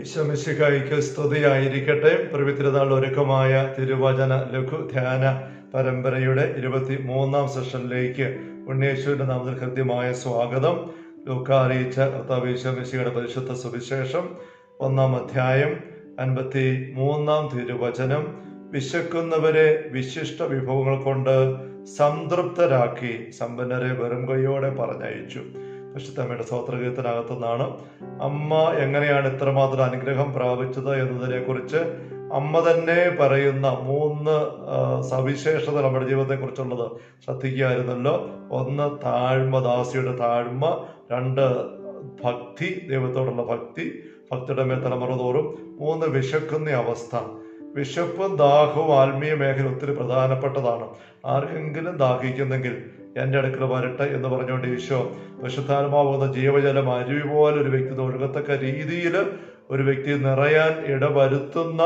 ഈശോമിശിഹായിക്ക് സ്തുതിയായിരിക്കട്ടെ. പ്രവിത്തിരുന്നാൾ ഒരുക്കമായ തിരുവചന ലഘു ധ്യാന പരമ്പരയുടെ ഇരുപത്തി മൂന്നാം സെഷനിലേക്ക് ഉണ്ണേശ്വരുടെ നാമത്തിൽ ഹൃദ്യമായ സ്വാഗതം. ലൂക്ക അറിയിച്ച കർത്താവ് ഈശ്വമിശിയുടെ പരിശുദ്ധ സുവിശേഷം ഒന്നാം അധ്യായം അൻപത്തി മൂന്നാം തിരുവചനം. വിശക്കുന്നവരെ വിശിഷ്ട വിഭവങ്ങൾ കൊണ്ട് സംതൃപ്തരാക്കി സമ്പന്നരെ വെറും കൈയോടെ പറഞ്ഞയച്ചു. പരിശുദ്ധമ്മയുടെ സ്വോത്രഗീതത്തിനകത്തു നിന്നാണ് അമ്മ എങ്ങനെയാണ് ഇത്രമാത്രം അനുഗ്രഹം പ്രാപിച്ചത് എന്നതിനെ കുറിച്ച് അമ്മ തന്നെ പറയുന്ന മൂന്ന് സവിശേഷത നമ്മുടെ ജീവിതത്തെ കുറിച്ചുള്ളത് ശ്രദ്ധിക്കുകയായിരുന്നല്ലോ. ഒന്ന് താഴ്മ ദാസിയുടെ താഴ്മ. രണ്ട് ഭക്തി ദൈവത്തോടുള്ള ഭക്തി. ഭക്തിയുടെ മേൽ തലമുറ തോറും. മൂന്ന് വിശക്കുന്ന അവസ്ഥ. വിശപ്പും ദാഹവും ആത്മീയ മേഖല ഒത്തിരി പ്രധാനപ്പെട്ടതാണ്. ആരെങ്കിലും ദാഹിക്കുന്നെങ്കിൽ എന്റെ അടുക്കൽ വരട്ടെ എന്ന് പറഞ്ഞുകൊണ്ട് ഈശോ വിശുദ്ധാത്മാവുന്ന ജീവജലം അരുവി പോലെ ഒരു വ്യക്തി ഒഴുകത്തക്ക രീതിയിൽ ഒരു വ്യക്തി നിറയാൻ ഇടവരുത്തുന്ന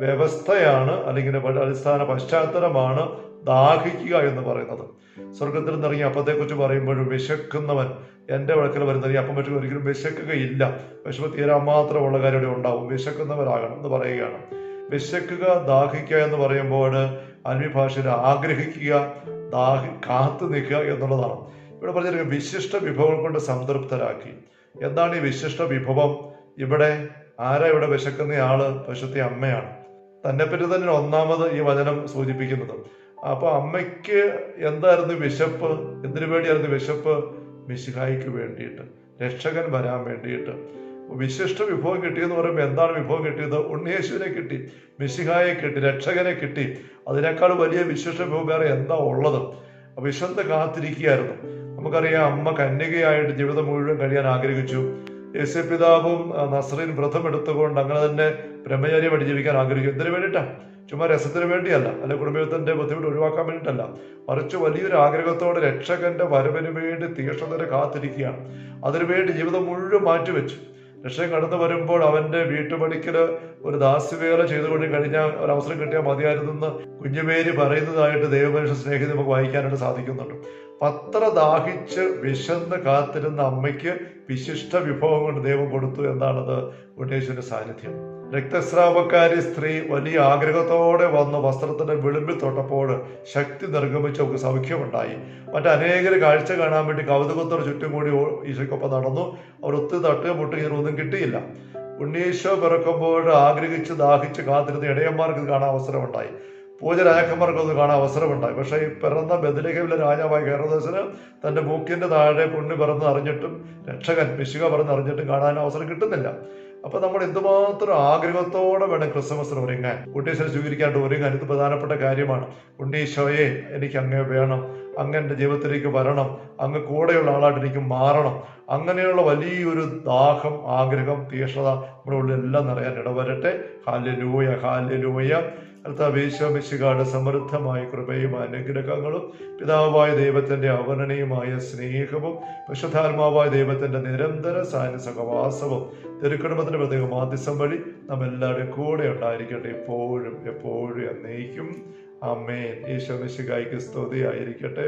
വ്യവസ്ഥയാണ് അല്ലെങ്കിൽ അടിസ്ഥാന പശ്ചാത്തലമാണ് ദാഹിക്കുക എന്ന് പറയുന്നത്. സ്വർഗത്തിൽ നിന്നിറങ്ങിയ അപ്പത്തെക്കുറിച്ച് പറയുമ്പോഴും വിശക്കുന്നവൻ എന്റെ വഴക്കിൽ വരുന്നത് അപ്പം പറ്റും ഒരിക്കലും വിശക്കുകയില്ല. വിശപ്പ് തീരാൻ മാത്രമുള്ള കാര്യം ഉണ്ടാവും. വിശക്കുന്നവരാകണം എന്ന് പറയുകയാണ്. വിശക്കുക ദാഹിക്കുക എന്ന് പറയുമ്പോൾ അന്യ ആഗ്രഹിക്കുക ദാഹി കാത്തു നിൽക്കുക എന്നുള്ളതാണ്. ഇവിടെ പറഞ്ഞിരിക്കുന്നത് വിശിഷ്ട വിഭവം കൊണ്ട് സംതൃപ്തരാക്കി. എന്താണ് ഈ വിശിഷ്ട വിഭവം? ഇവിടെ ആരാ ഇവിടെ വിശക്കുന്ന ആൾ? പശുത്തെ അമ്മയാണ്. തന്നെ പറ്റി തന്നെ ഒന്നാമത് ഈ വചനം സൂചിപ്പിക്കുന്നത്. അപ്പൊ അമ്മയ്ക്ക് എന്തായിരുന്നു വിശപ്പ്? എന്തിനു വേണ്ടിയായിരുന്നു വിശപ്പ്? മിശിഹായിക്ക് വേണ്ടിയിട്ട് രക്ഷകൻ വരാൻ വേണ്ടിയിട്ട്. വിശിഷ്ട വിഭവം കിട്ടിയെന്ന് പറയുമ്പോൾ എന്താണ് വിഭവം കിട്ടിയത്? ഉണ്ണിയേശുവിനെ കിട്ടി മിശിഹായെ കിട്ടി രക്ഷകനെ കിട്ടി. അതിനേക്കാൾ വലിയ വിശിഷ്ട വിഭവം വേറെ എന്താ ഉള്ളത്? വിശന്ന് കാത്തിരിക്കുകയായിരുന്നു. നമുക്കറിയാം അമ്മ കന്യകയായിട്ട് ജീവിതം മുഴുവൻ കഴിയാൻ ആഗ്രഹിച്ചു. യേശു പിതാവും നസ്രീൻ വ്രതം എടുത്തുകൊണ്ട് അങ്ങനെ തന്നെ ബ്രഹ്മചാര്യമായിട്ട് ജീവിക്കാൻ ആഗ്രഹിക്കും എന്തിനു വേണ്ടിയിട്ടാ? ചുമ്മാ രസത്തിന് വേണ്ടിയല്ല. അല്ലെ കുടുംബത്തിന്റെ ബുദ്ധിമുട്ട് ഒഴിവാക്കാൻ വേണ്ടിയിട്ടല്ല. മറിച്ച് വലിയൊരു ആഗ്രഹത്തോടെ രക്ഷകന്റെ വരവിന് വേണ്ടി തീക്ഷ്ണതരെ കാത്തിരിക്കുകയാണ്. അതിനുവേണ്ടി ജീവിതം മുഴുവൻ മാറ്റിവെച്ചു. രക്ഷകൻ കടന്നു വരുമ്പോൾ അവന്റെ വീട്ടുപണിക്കൽ ഒരു ദാസ്യവേല ചെയ്തുകൊണ്ട് കഴിഞ്ഞ ഒരു അവസരം കിട്ടിയാൽ മതിയായിരുന്നെന്ന് കുഞ്ഞുമേരി പറയുന്നതായിട്ട് ദൈവമനുഷ്യ സ്നേഹിതം നമുക്ക് വായിക്കാനായിട്ട് സാധിക്കുന്നുണ്ട്. പത്ര ദാഹിച്ച് വിശന്ന് കാത്തിരുന്ന അമ്മയ്ക്ക് വിശിഷ്ട വിഭവം കൊണ്ട് ദൈവം കൊടുത്തു എന്നാണത് ഉണ്ണേശ്വരന്റെ സാന്നിധ്യം. രക്തസ്രാവക്കാരി സ്ത്രീ വലിയ ആഗ്രഹത്തോടെ വന്ന് വസ്ത്രത്തിന്റെ വിളിമ്പിൽ തൊട്ടപ്പോൾ ശക്തി നിർഗമിച്ച് അവർക്ക് സൗഖ്യമുണ്ടായി. മറ്റനേകർ കാഴ്ച കാണാൻ വേണ്ടി കൗതുകത്തോട് ചുറ്റും കൂടി ഈശോയ്ക്കൊപ്പം നടന്നു. അവർ ഒത്തിരി തട്ടുക മുട്ടുക ഒന്നും കിട്ടിയില്ല. ഉണ്ണീശോ പിറക്കുമ്പോൾ ആഗ്രഹിച്ച് ദാഹിച്ച് കാത്തിരുന്ന ഇടയന്മാർക്ക് കാണാൻ അവസരമുണ്ടായി. പൂജ രാജാക്കന്മാർക്ക് അത് കാണാൻ അവസരമുണ്ടായി. പക്ഷേ ഈ പിറന്ന ബദലഹമിലെ രാജാവായ കേരളദേശന് തന്റെ മൂക്കിന്റെ താഴെ പുണ്യ പിറന്ന് അറിഞ്ഞിട്ടും രക്ഷകൻ പിശുക പറഞ്ഞ് അറിഞ്ഞിട്ടും കാണാൻ അവസരം കിട്ടുന്നില്ല. അപ്പൊ നമ്മൾ എന്തുമാത്രം ആഗ്രഹത്തോടെ വേണം ക്രിസ്മസിന് ഒരുങ്ങാൻ. ഉണ്ണീശ്വരെ സ്വീകരിക്കാണ്ട് ഒരുങ്ങാൻ. ഇത് പ്രധാനപ്പെട്ട കാര്യമാണ്. ഉണ്ണീശോയെ എനിക്ക് അങ്ങേ വേണം. അങ്ങ് എന്റെ ജീവിതത്തിലേക്ക് വരണം. അങ്ങ് കൂടെയുള്ള ആളായിട്ട് എനിക്ക് മാറണം. അങ്ങനെയുള്ള വലിയൊരു ദാഹം ആഗ്രഹം തീക്ഷണത നമ്മുടെ ഉള്ളിൽ എല്ലാം നിറയാൻ ഇടവരട്ടെ. ഹാല്യലൂയ ഹാല്യലൂയ കർത്താവേശമിശുകാട് സമൃദ്ധമായ കൃപയും അനുഗ്രഹങ്ങളും പിതാവായ ദൈവത്തിന്റെ അവരണീയമായ സ്നേഹവും വിശുദ്ധാത്മാവായ ദൈവത്തിന്റെ നിരന്തര സാന്നിധ്യ സഹവാസവും തിരുക്കുടുംബത്തിന്റെ പ്രത്യേക മാധ്യസം വഴി നമ്മെല്ലാവരുടെയും കൂടെ ഉണ്ടായിരിക്കട്ടെ. എപ്പോഴും എപ്പോഴും എന്നേക്കും. അമ്മേൻ ഈശോ മിശിഹായിക്ക് സ്തുതിയായിരിക്കട്ടെ.